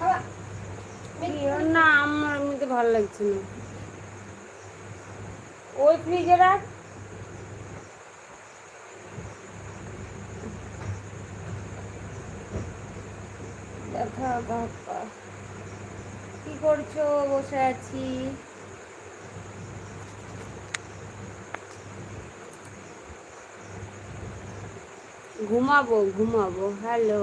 High না আমার এমনিতে ভালো লাগছে না। ওই ফ্রিজে রাখ। দেখা বাপ্পা। কি করছ? বসে আছি। ঘুমাবো ঘুমাবো। হ্যালো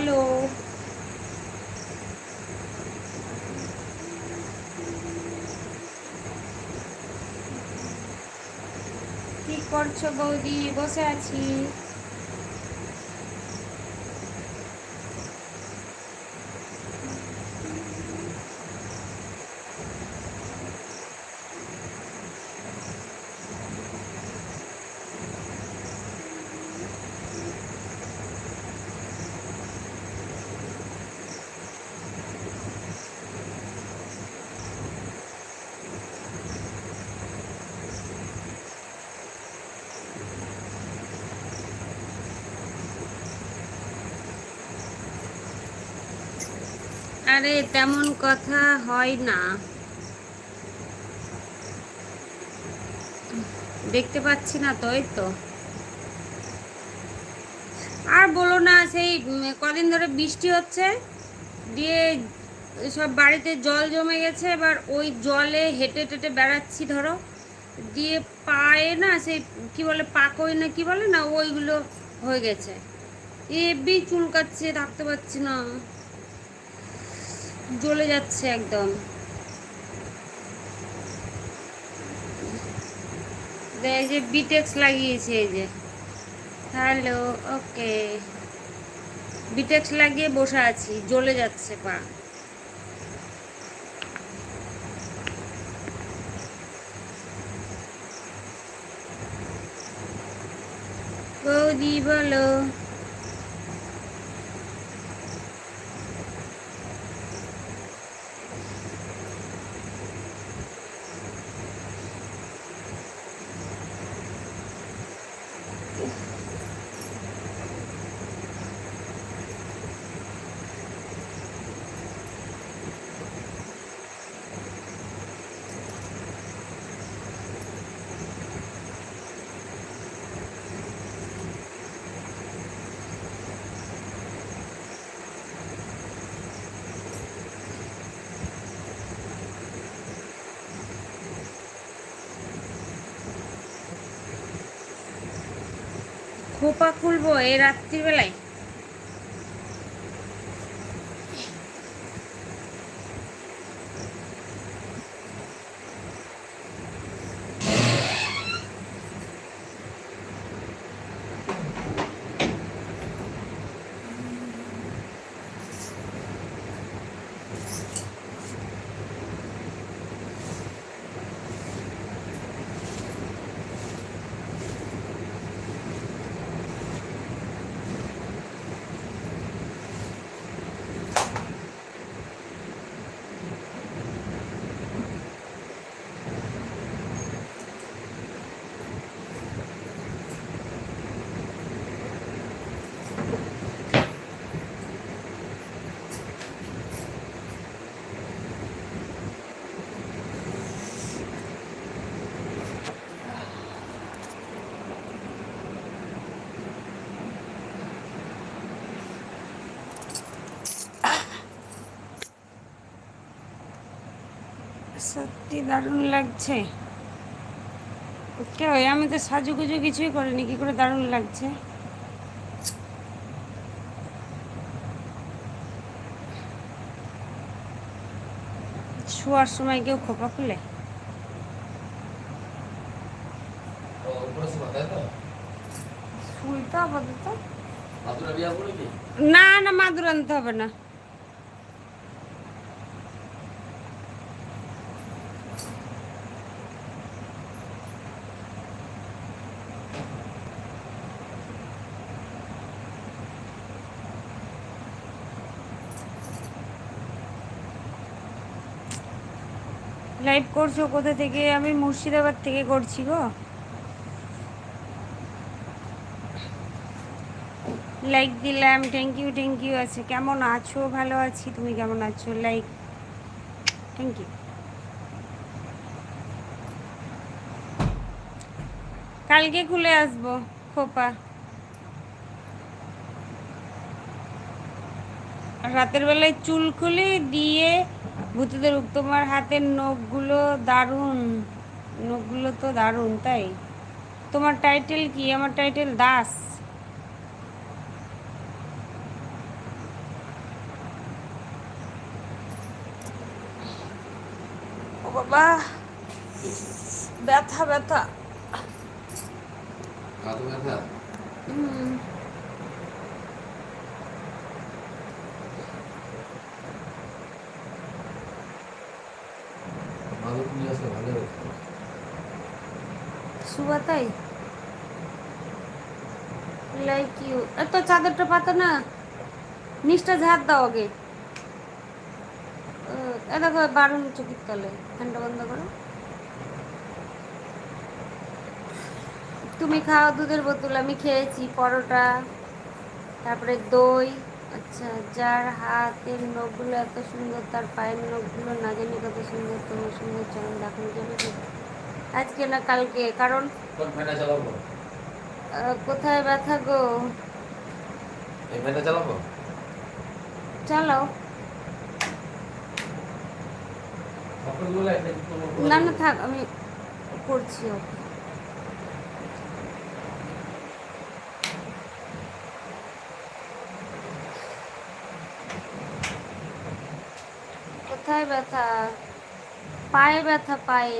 বলো কি করছ বৌদি? বসে আছি। আরে তেমন কথা হয় না। দেখতে পাচ্ছি না তো, এই তো। আর বলো না, সেই কদিন ধরে বৃষ্টি হচ্ছে, দিয়ে সব বাড়িতে জল জমে গেছে, এবার ওই জলে হেঁটে টেটে বেড়াচ্ছি, ধরো। দিয়ে পায়ে না, সেই, কি বলে, পাকই না, কি বলে না, ওইগুলো হয়ে গেছে। এবি চুলকাচ্ছে, থাকতে পারছি না। জ্বলে যাচ্ছে একদম। এই যে বিটেক্স লাগিয়েছে, এই যে। হ্যালো ওকে বিটেক্স লাগিয়ে বসে আছি, জ্বলে যাচ্ছে পা। বলো। খোপা খুলবো এই রাত্রিবেলায়? সত্যি দারুণ লাগছে। কে ওই আমি তো সাজুগুজু কিছুই করিনি কি করে দারুণ লাগছে? শোয়ার সময় কেউ খোপা খুলে? আপাতত না না মাদুর আনতে হবে না। লাইভ করছ কোথা থেকে? আমি মুর্শিদাবাদ থেকে করছি গো। লাইক দিলাম থ্যাংক ইউ থ্যাংক ইউ আছে। কেমন আছো? ভালো আছি? তুমি কেমন আছো? লাইক থ্যাংক ইউ কালকে খুলে আসব, খোপা। রাতের বেলায় চুল খুলি, দিয়ে ভূতদের তোমার হাতের নখগুলো দারুণ নখগুলো তো দারুণ তাই? তোমার টাইটেল কি? আমার টাইটেল দাস। ও বাবা ব্যথা ব্যথা? হুম। শুভা, তাই? লাইক ইউ এত চাদরটা পাতো না। নিচটা ঝাড় দাও আগে। এ দেখো বারণ চোখের তলে। ফ্যানটা বন্ধ করো। তুমি খাও দুধের বোতল। আমি খেয়েছি পরোটা, তারপরে দই। আচ্ছা যার হাতের নখগুলো এত সুন্দর, তার পায়ের নখগুলো না জানি যাবে আজকে না কালকে কারণ কোথায় ব্যথা গো? এই ফ্যানটা চালাবো? চালাও। না না থাক আমি করছি ওকে কোথায় ব্যথা? পায়ে ব্যথা, পায়ে।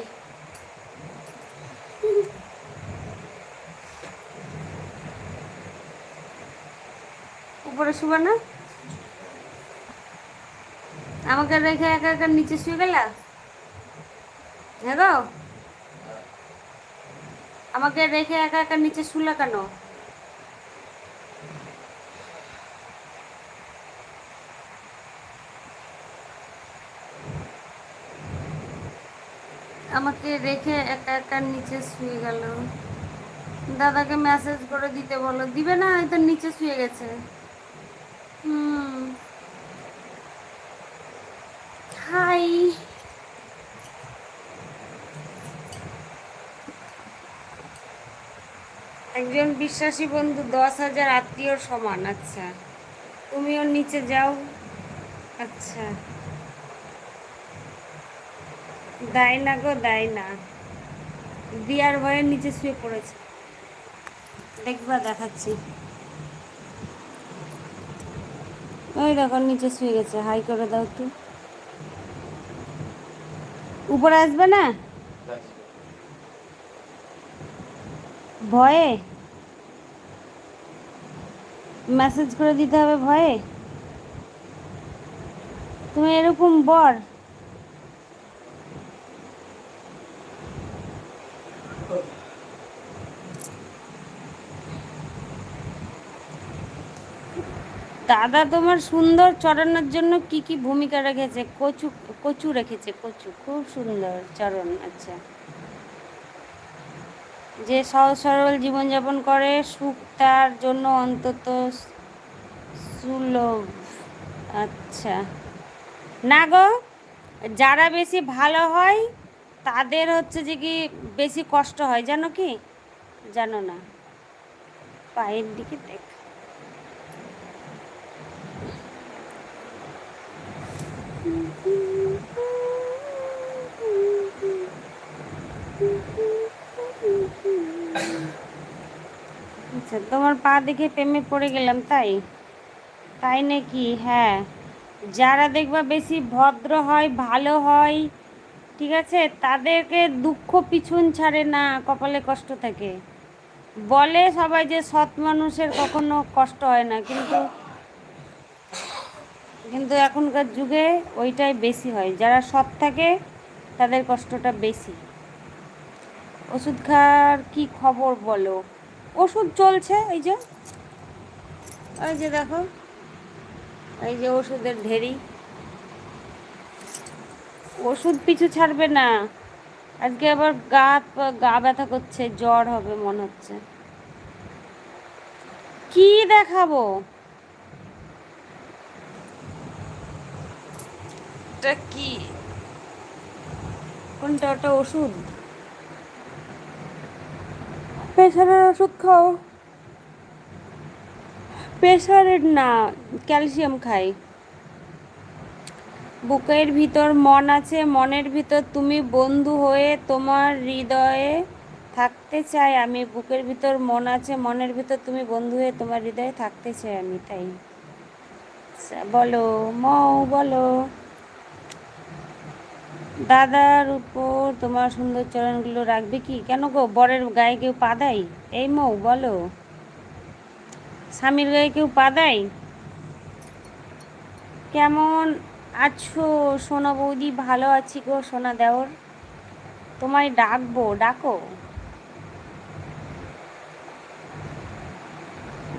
উপরে শুবে না। আমাকে রেখে একা একা নিচে শুয়ে গেলা? হ্যাঁ আমাকে রেখে একা একা নিচে শুলা কেন? আমাকে রেখে একা একা নিচে শুয়ে গেল। দাদাকে মেসেজ করে দিতে বলো দিবে না হয়তো নিচে শুয়ে গেছে। হুম। হাই। একজন বিশ্বাসী বন্ধু দশ হাজার আত্মীয় সমান আচ্ছা। তুমিও নিচে যাও। আচ্ছা। দেয় না গো, দেয় না। দিয়ার ভয়ে নিচে শুয়ে পড়েছে। দেখবা, দেখাচ্ছি। ওই দেখো, নিচে শুয়ে গেছে। হাই করে দাও একটু। উপরে আসবে না? ভয়ে? মেসেজ করে দিতে হবে ভয়ে? তুমি এরকম বর। দাদা তোমার সুন্দর চরণের জন্য কি কি ভূমিকা রেখেছে? কচু কচু রেখেছে, কচু। খুব সুন্দর চরণ আচ্ছা। যে সহজ সরল জীবনযাপন করে, সুখ তার জন্য অন্তত সুলভ। আচ্ছা। না গো, যারা বেশি ভালো হয়, তাদের হচ্ছে যে কি বেশি কষ্ট হয়, জানো কি? জানো না। পায়ের দিকে দেখ। আচ্ছা তোমার পা দেখে প্রেমে পড়ে গেলাম তাই? তাই নাকি? হ্যাঁ। যারা দেখবা বেশি ভদ্র হয়, ভালো হয়, ঠিক আছে, তাদেরকে দুঃখ পিছন ছাড়ে না, কপালে কষ্ট থাকে। বলে সবাই যে সৎ মানুষের কখনো কষ্ট হয় না, কিন্তু কিন্তু এখনকার যুগে ওইটাই বেশি হয়। যারা সৎ থাকে, তাদের কষ্টটা বেশি। ওষুধ খাওয়ার কী খবর বলো? ওষুধ চলছে এই যে। ওই যে দেখো এই যে ওষুধের ঢেরি। ওষুধ পিছু ছাড়বে না। আজকে আবার গা গা ব্যথা করছে জ্বর হবে মনে হচ্ছে। কি দেখাবো? এটা কি? কোনটা ওটা ওষুধ? প্রেশারের ওষুধ খাও। প্রেশারের না ক্যালসিয়াম খাই। বুকের ভিতর মন আছে মনের ভিতর তুমি বন্ধু হয়ে তোমার হৃদয়ে থাকতে চাই আমি। বুকের ভিতর মন আছে মনের ভিতর তুমি বন্ধু হয়ে তোমার হৃদয়ে থাকতে চাই আমি তাই। আচ্ছা, বলো মৌ বলো। দাদার উপর তোমার সুন্দর চরণগুলো রাখবে কি? কেন গো? বরের গায়ে কেউ পা দেয়? এই মৌ, বলো। স্বামীর গায়ে কেউ পা দেয়? কেমন আছো? সোনা বৌদি, ভালো আছি গো, সোনা দেওর। তোমায় ডাকবো, ডাকো।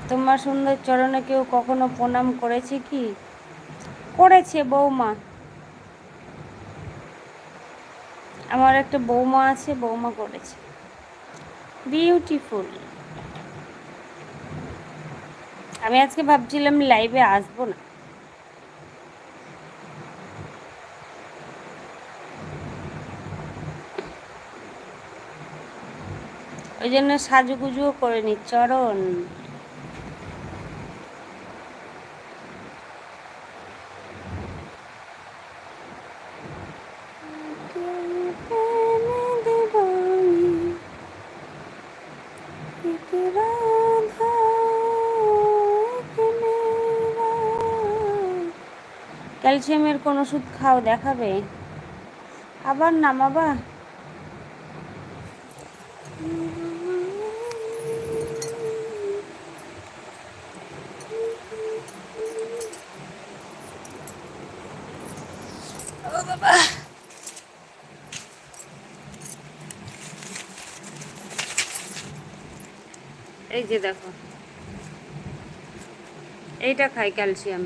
তোমার সুন্দর চরণে কেউ কখনো প্রণাম করেছে কি? করেছে বৌমা। আমার একটা বৌমা আছে, বৌমা করেছে। বিউটিফুল আমি আজকে ভাবছিলাম লাইভে আসব না। ওই জন্য সাজুগুজুও করে নি চরণ। ক্যালসিয়ামের কোন ওষুধ খাও দেখাবে। আবার নামাবা বাবা। এই যে দেখো। এইটা খাই ক্যালসিয়াম।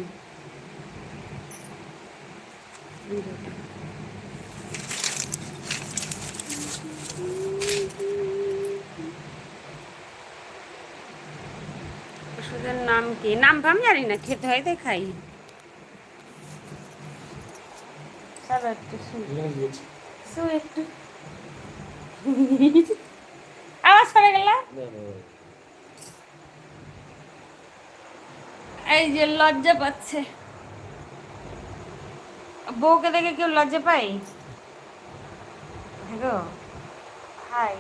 ওষুধের নাম কি? নাম ফাম জানি না খেতে হয় তাই খাই। সব একটু শুনি। একটু। আওয়াজ করে গেল? এই যে লজ্জা পাচ্ছে। বউকে দেখে কেউ লজ্জা পাই দেখো। হাই।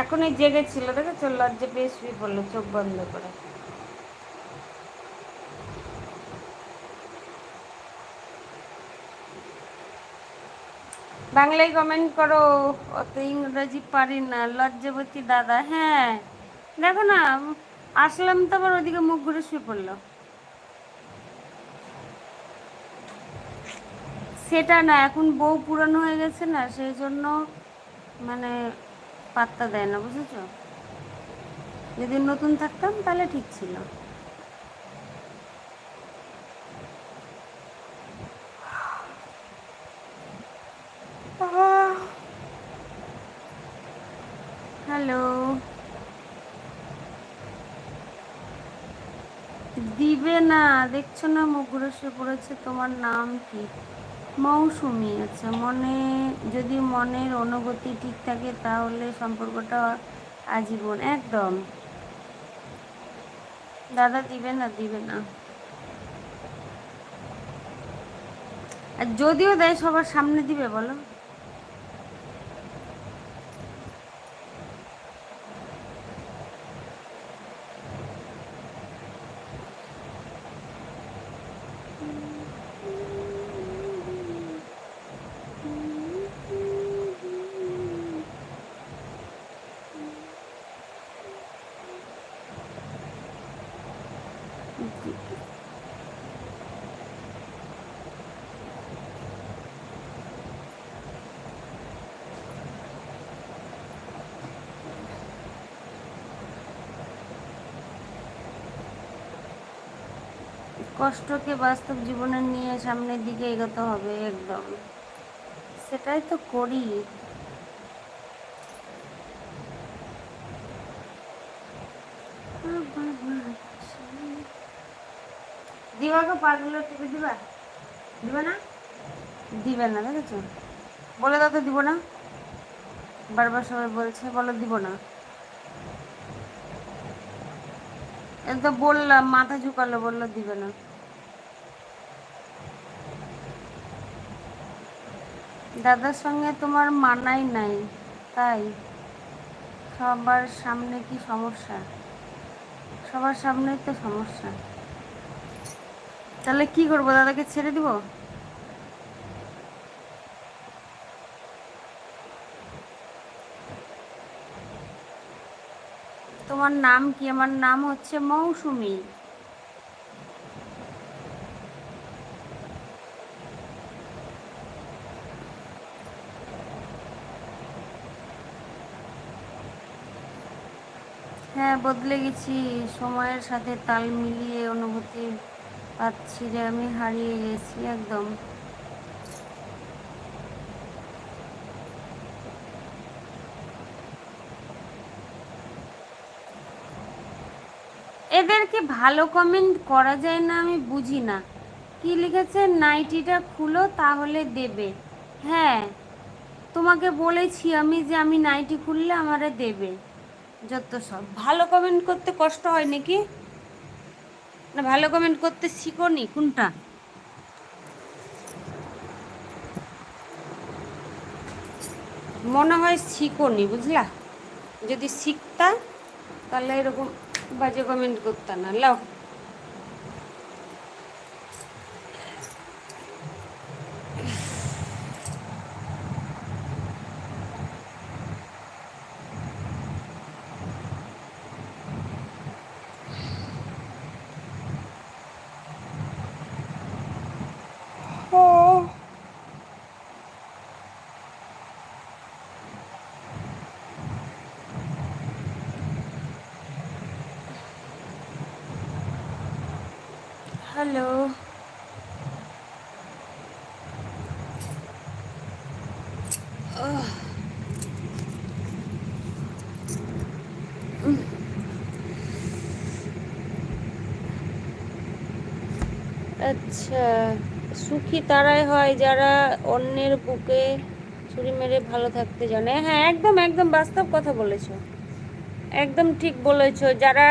এখনই জেগেছিল দেখো, চোর লজ্জা পেয়ে শুয়ে পড়ল, চোখ বন্ধ করে। বাংলায় কমেন্ট করো অত ইংরেজি পারি না, লজ্জাবতী দাদা হ্যাঁ। দেখো না, আসলাম তো আবার ওদিকে মুখ ঘুরে শুয়ে পড়ল। সেটা না, এখন বউ পুরানো হয়ে গেছে না সেই জন্য মানে পাত্তা দেয় না, বুঝেছ? যদি নতুন থাকতাম তাহলে ঠিক ছিল। হ্যালো। দিবে না, দেখছ না মুখ ঘুরে পড়েছে, তোমার নাম কি? মৌসুমি আচ্ছা মনে, যদি মনের অনুভূতি ঠিক থাকে তাহলে সম্পর্কটা আজীবন একদম। দাদা দিবে না দিবে না। আর যদিও দেয়, সবার সামনে দিবে, বলো। কষ্টকে বাস্তব জীবনে নিয়ে সামনের দিকে এগোতে হবে একদম। সেটাই তো করি। দিবাকে পাগুলো টিপে দিবা? দিবে না? দিবে না, দেখেছ? বলে দাও তো দিব না। বারবার সবাই বলছে, বলো দিব না। তো বললাম, মাথা ঝুকালো, বলল দিবে না। দাদার সঙ্গে তোমার মানাই নাই, তাই? সবার সামনে কি সমস্যা? সবার সামনেই তো সমস্যা। তাহলে কি করব, দাদাকে ছেড়ে দিব? তোমার নাম কি? আমার নাম হচ্ছে মৌসুমী। বদলে গেছি। সময়ের সাথে তাল মিলিয়ে অনুভূতি পাচ্ছি যে আমি হারিয়ে গেছি একদম। এদেরকে ভালো কমেন্ট করা যায় না আমি বুঝি না। কি লিখেছে? নাইটিটা খুলো, তাহলে দেবে। হ্যাঁ তোমাকে বলেছি আমি যে আমি নাইটি খুললে আমারে দেবে। যত সব। ভালো কমেন্ট করতে কষ্ট হয় নাকি? না, ভালো কমেন্ট করতে শিখো নি, কোনটা? মনে হয় শিখো নি, বুঝলা? যদি শিখতা, তাহলে এরকম বাজে কমেন্ট করতাম না। লাও। হ্যালো। আচ্ছা সুখী তারাই হয় যারা অন্যের বুকে ছুরি মেরে ভালো থাকতে জানে। হ্যাঁ একদম একদম বাস্তব কথা বলেছ। একদম ঠিক বলেছ। যারা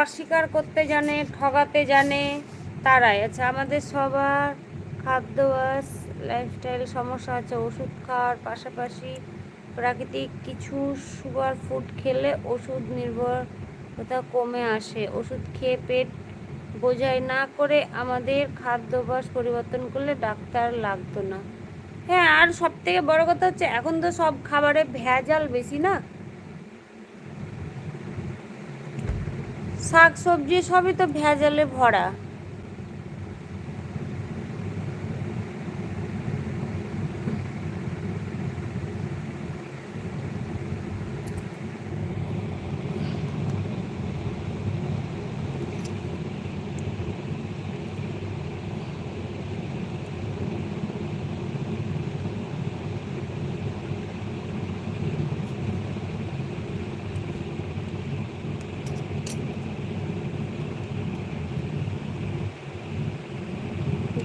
অস্বীকার করতে জানে, ঠগাতে জানে তারাই। আচ্ছা আমাদের সবার খাদ্যাভ্যাস লাইফস্টাইল সমস্যা আছে ওষুধ খাওয়ার পাশাপাশি প্রাকৃতিক কিছু সুগার ফুড খেলে ওষুধ নির্ভরতা কমে আসে। ওষুধ খেয়ে পেট বোঝাই না করে আমাদের খাদ্যাভ্যাস পরিবর্তন করলে ডাক্তার লাগতো না। হ্যাঁ আর সব থেকে বড় কথা হচ্ছে এখন তো সব খাবারে ভেজাল বেশি না? শাক সবজি সবই তো ভেজালে ভরা।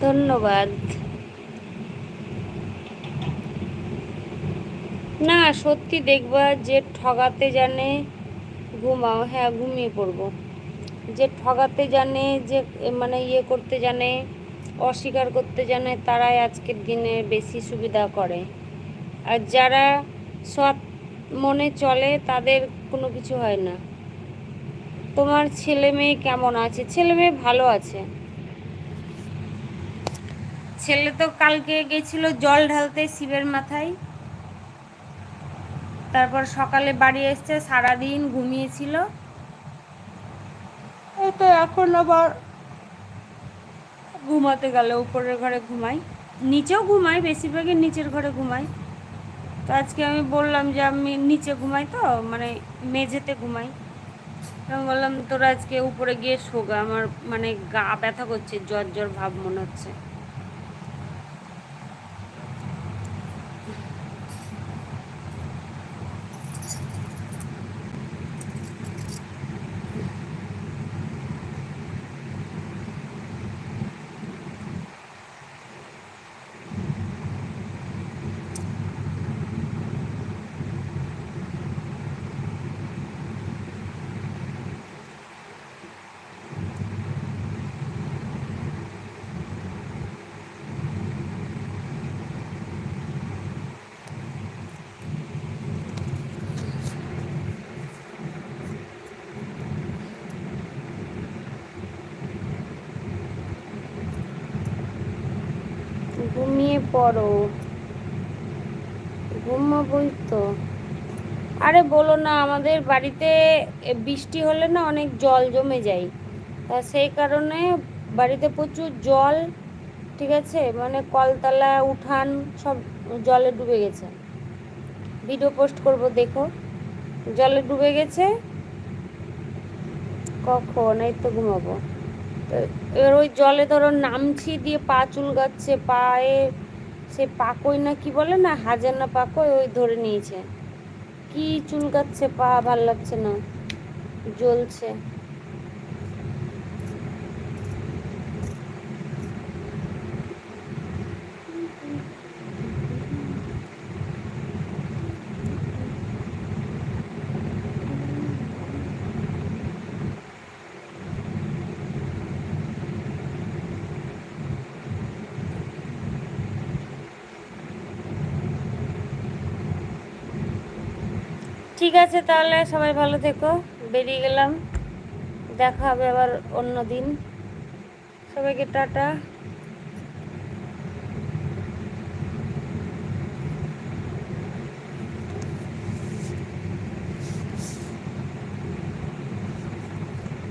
ধন্যবাদ। না, সত্যি দেখবা যে ঠগাতে জানে ঘুমাও হ্যাঁ ঘুমিয়ে পড়ব। যে ঠগাতে জানে, যে মানে ইয়ে করতে জানে, অস্বীকার করতে জানে, তারাই আজকের দিনে বেশি সুবিধা করে। আর যারা সৎ মনে চলে, তাদের কোনো কিছু হয় না। তোমার ছেলে মেয়ে কেমন আছে? ছেলে মেয়ে ভালো আছে। ছেলে তো কালকে গেছিল জল ঢালতে শিবের মাথায়। তারপর সকালে বাড়ি এসছে, সারাদিন ঘুমিয়েছিল। তো এখন আবার ঘুমাতে গেল, উপরের ঘরে ঘুমাই। নিচেও ঘুমাই, বেশিরভাগই নিচের ঘরে ঘুমাই। তো আজকে আমি বললাম যে আমি নিচে ঘুমাই তো মানে মেঝেতে ঘুমাই। আমি বললাম, তোরা আজকে উপরে গিয়ে শোগা, আমার মানে গা ব্যথা করছে, জ্বর জ্বর ভাব মনে হচ্ছে। ঘুমিয়ে পড়ো। ঘুমাবই তো আরে বলো না, আমাদের বাড়িতে বৃষ্টি হলে না অনেক জল জমে যায়। তা সেই কারণে বাড়িতে প্রচুর জল, ঠিক আছে? মানে কলতলা, উঠান সব জলে ডুবে গেছে। ভিডিও পোস্ট করব, দেখো। জলে ডুবে গেছে? কখন? এই তো ঘুমাবো। এবার ওই জলে ধরো নামছি দিয়ে পা চুলকাচ্ছে, পায়ে সে পাকই না, কি বলে না হাজার না পাকই ওই ধরে নিয়েছে। কি চুলকাচ্ছে পা, ভালো লাগছে না, জ্বলছে। ঠিক আছে তাহলে, সবাই ভালো থেকো। বেরিয়ে গেলাম। দেখা হবে আবার অন্য দিন। সবাইকে টাটা।